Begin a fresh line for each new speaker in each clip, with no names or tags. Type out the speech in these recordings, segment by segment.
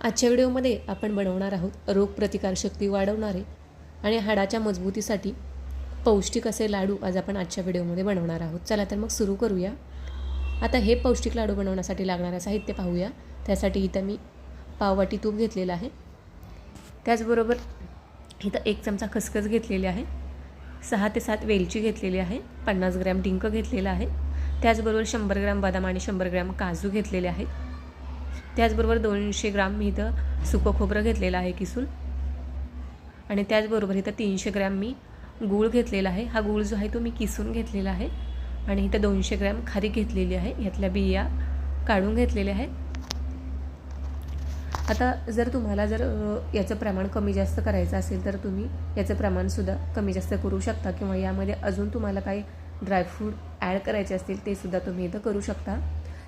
आजच्या व्हिडिओमध्ये आपण बनवणार आहोत रोगप्रतिकारशक्ती वाढवणारे आणि हाडाच्या मजबूतीसाठी पौष्टिक असे लाडू आज आपण आजच्या व्हिडिओमध्ये बनवणार आहोत. चला तर मग सुरू करूया. आता हे पौष्टिक लाडू बनवण्यासाठी लागणारं साहित्य पाहूया. त्यासाठी इथं मी पाववाटी तूप घेतलेलं आहे. त्याचबरोबर इथं एक चमचा खसखस घेतलेली आहे. सहा ते सात वेलची घेतलेली आहे. पन्नास ग्रॅम डिंक घेतलेला आहे. त्याचबरोबर शंभर ग्रॅम बदाम आणि शंभर ग्रॅम काजू घेतलेले आहेत. त्याचबरोबर दोनशे ग्राम मी इथं सुकं खोबरं घेतलेलं आहे किसून. आणि त्याचबरोबर इथं तीनशे ग्रॅम मी गूळ घेतलेला आहे. हा गूळ जो आहे तो मी किसून घेतलेला आहे. आणि इथं दोनशे ग्रॅम खारी घेतलेली आहे. यातल्या बिया काढून घेतलेल्या आहेत. आता जर तुम्हाला जर याचं प्रमाण कमी जास्त करायचं असेल तर तुम्ही याचं प्रमाणसुद्धा कमी जास्त करू शकता. किंवा यामध्ये अजून तुम्हाला काही ड्रायफ्रूट ॲड करायचे असतील ते सुद्धा तुम्ही इथं करू शकता.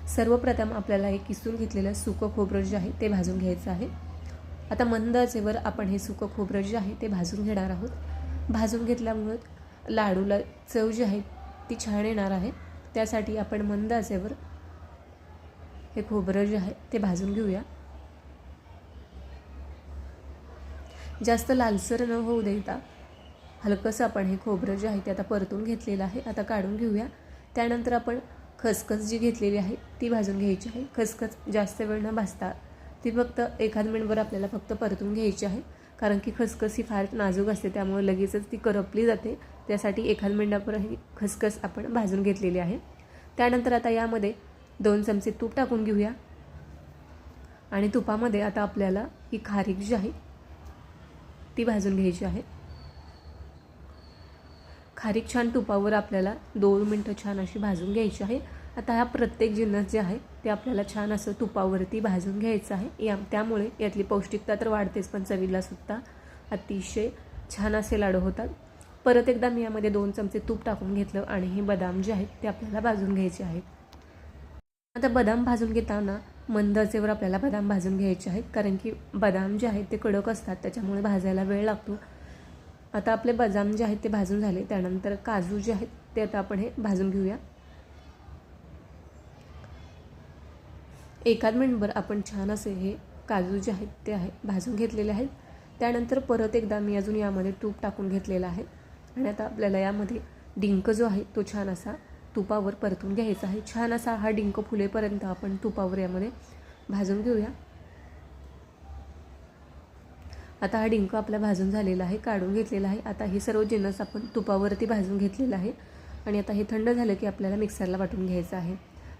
सर्वप्रथम आपल्याला हे किसून घेतलेलं सुकं खोबरं जे आहे ते भाजून घ्यायचं आहे. आता मंद आचेवर आपण हे सुकं खोबरं जे आहे ते भाजून घेणार आहोत. भाजून घेतल्यामुळं लाडूला चव जी आहे ती छान येणार आहे. त्यासाठी आपण मंद आचेवर हे खोबरं जे आहे ते भाजून घेऊया. जास्त लालसर न होऊ देता हलकंसं आपण हे खोबरं जे आहे ते आता परतून घेतलेलं आहे. आता काढून घेऊया. त्यानंतर आपण खसखस जी घेतलेली आहे ती भाजून घ्यायची आहे. खसखस जास्त वेळ न भाजता ती फक्त एखाद मिनिटभर आपल्याला फक्त परतून घ्यायची आहे. कारण की खसखस ही फार नाजूक असते त्यामुळे लगेचच ती करपली जाते. त्यासाठी एखाद मिनिटापर ही खसखस आपण भाजून घेतलेली आहे. त्यानंतर आता यामध्ये दोन चमचे तूप टाकून घेऊया. आणि तुपामध्ये आता आपल्याला ही खारीक जी आहे ती भाजून घ्यायची आहे. खारीक छान तुपावर आपल्याला दोन मिनटं छान अशी भाजून घ्यायची आहे. आता हा प्रत्येक जिन्नस जे आहे ते आपल्याला छान असं तुपावरती भाजून घ्यायचं आहे. या त्यामुळे यातली पौष्टिकता तर वाढतेच पण चवीला सुद्धा अतिशय छान असे लाडू होतात. परत एकदा मी यामध्ये दोन चमचे तूप टाकून घेतलं आणि हे बदाम जे आहेत ते आपल्याला भाजून घ्यायचे आहेत. आता बदाम भाजून घेताना मंद आचेवर आपल्याला बदाम भाजून घ्यायचे आहेत कारण की बदाम जे आहेत ते कडक असतात त्याच्यामुळे भाजायला वेळ लागतो. आता आपले बदाम जे आहेत ते भाजून झाले. त्यानंतर काजू जे आहेत ते आता आपण हे भाजून घेऊया. एकाद मिनिटभर आपण छान असे हे काजू जे आहेत ते आहे भाजून घेतलेले आहेत. त्यानंतर परत एकदा मी अजून यामध्ये तूप टाकून घेतलेलं आहे. आणि आता आपल्याला यामध्ये डिंक जो आहे तो छान असा तुपावर परतून घ्यायचा आहे. छान असा हा डिंक फुलेपर्यंत आपण तुपावर यामध्ये भाजून घेऊया. आता हा डिंक आपला भाजून झालेला आहे काढून घेतलेला आहे. आता हे सर्व जिन्नस आपण तुपावरती भाजून घेतलेलं आहे. आणि आता हे थंड झालं की आपल्याला मिक्सरला वाटून घ्यायचं आहे.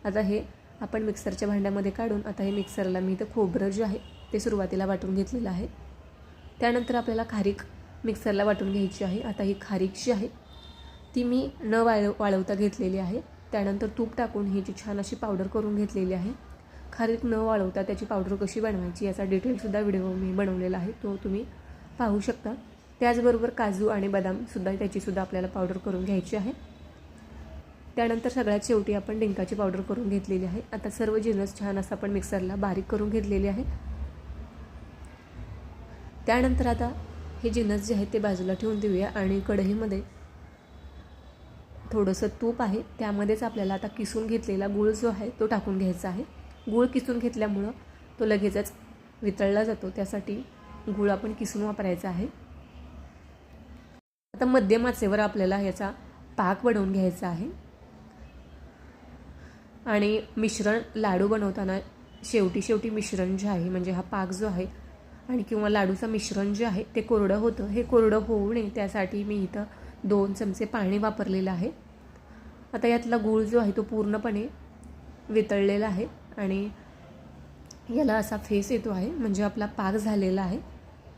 आता हे आपण मिक्सरच्या भांड्यामध्ये काढून आता हे मिक्सरला मी इथं खोबरं जे आहे ते सुरुवातीला वाटून घेतलेलं आहे. त्यानंतर आपल्याला खारीक मिक्सरला वाटून घ्यायची आहे. आता ही खारीक जी आहे ती मी न वाळ वाळवता घेतलेली आहे. त्यानंतर तूप टाकून ही जी छान अशी पावडर करून घेतलेली आहे. खारीक न वाळवता त्याची पावडर कशी बनवायची याचा डिटेलसुद्धा व्हिडिओ मी बनवलेला आहे. तो तुम्ही पाहू शकता. त्याचबरोबर काजू आणि बदामसुद्धा त्याचीसुद्धा आपल्याला पावडर करून घ्यायची आहे. त्यानंतर सगळ्यात शेवटी आपण डिंकाची पावडर करून घेतलेली आहे. आता सर्व जिन्नस छान असं आपण मिक्सरला बारीक करून घेतलेली आहे. त्यानंतर आता हे जिन्नस जे आहेत ते बाजूला ठेवून देऊया आणि कढईमध्ये थोडंसं तूप आहे. त्यामध्येच आपल्याला आता किसून घेतलेला गूळ जो आहे तो टाकून घ्यायचा आहे. गूळ किसून घेतल्यामुळं तो लगेचच वितळला जातो. त्यासाठी गूळ आपण किसून वापरायचा आहे. आता मध्यम आचेवर आपल्याला याचा पाक बनवून घ्यायचा आहे. आणि मिश्रण लाडू बनवताना शेवटी शेवटी मिश्रण जे आहे म्हणजे हा पाक जो आहे आणि किंवा लाडूचं मिश्रण जे आहे ते कोरडं होतं. हे कोरडं होऊ नये त्यासाठी मी इथं दोन चमचे पाणी वापरलेलं आहे. आता यातला गूळ जो आहे तो पूर्णपणे वितळलेला आहे. आणि याला असा फेस येतो आहे म्हणजे आपला पाक झालेला आहे.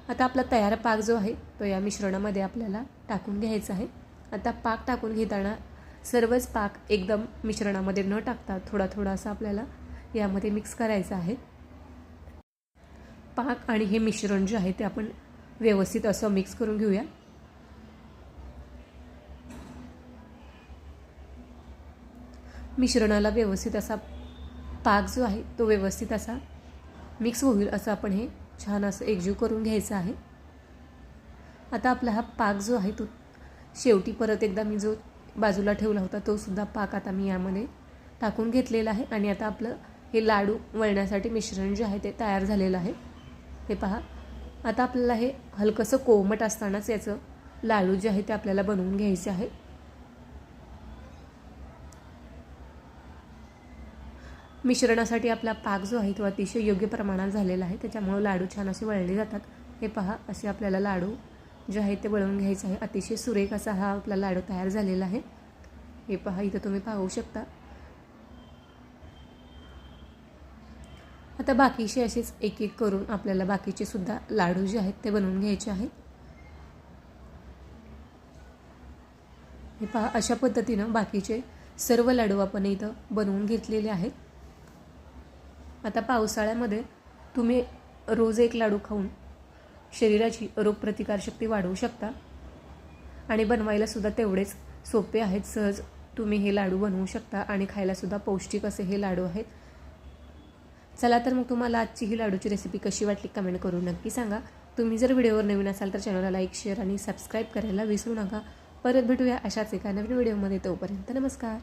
आता आपला तयार पाक जो आहे तो या मिश्रणामध्ये आपल्याला टाकून घ्यायचा आहे. आता पाक टाकून घेताना सर्वच पाक एकदम मिश्रणामध्ये न टाकता थोडा थोडासा आपल्याला यामध्ये मिक्स करायचा आहे. पाक आणि हे मिश्रण जे आहे ते आपण व्यवस्थित असं मिक्स करून घेऊया. मिश्रणाला व्यवस्थित असा पाक जो आहे तो व्यवस्थित असा मिक्स होईल असं आपण हे छान असं एकजीव करून घ्यायचं आहे. आता आपला हा पाक जो आहे तो शेवटी परत एकदा मी जो बाजूला ठेवला होता तो सुद्धा पाक आता मी यामध्ये टाकून घेतलेला आहे आणि आता आपलं हे लाडू वळण्यासाठी मिश्रण जे आहे ते तयार झालेलं आहे. हे पहा आता आपल्याला हे हलकंसं कोमट असतानाच याचं लाडू जे आहे ते आपल्याला बनवून घ्यायचे आहे. मिश्रणासाठी आपला पाक जो आहे तो अतिशय योग्य प्रमाणात झालेला आहे. त्याच्यामुळं लाडू छान असे वळले जातात. हे पहा असे आपल्याला लाडू जे आहे ते वळवून घ्यायचं आहे. अतिशय सुरेख असा हा आपला लाडू तयार झालेला आहे. हे पहा इथं तुम्ही पाहू शकता. आता बाकीचे असेच एक एक करून आपल्याला बाकीचे सुद्धा लाडू जे आहेत ते बनवून घ्यायचे आहेत हे पहा अशा पद्धतीनं बाकीचे सर्व लाडू आपण इथं बनवून घेतलेले आहेत. आता पावसाळ्यामध्ये तुम्ही रोज एक लाडू खाऊन शरीराची रोगप्रतिकारशक्ती वाढवू शकता. आणि बनवायला सुद्धा तेवढेच सोपे आहेत. सहज तुम्ही हे लाडू बनवू शकता आणि खायलासुद्धा पौष्टिक असे हे लाडू आहेत. चला तर मग तुम्हाला आजची ही लाडूची रेसिपी कशी वाटली कमेंट करून नक्की सांगा. तुम्ही जर व्हिडिओवर नवीन असाल तर चॅनलला लाईक शेअर आणि सबस्क्राईब करायला विसरू नका. परत भेटूया अशाच एका नवीन व्हिडिओमध्ये तोपर्यंत नमस्कार.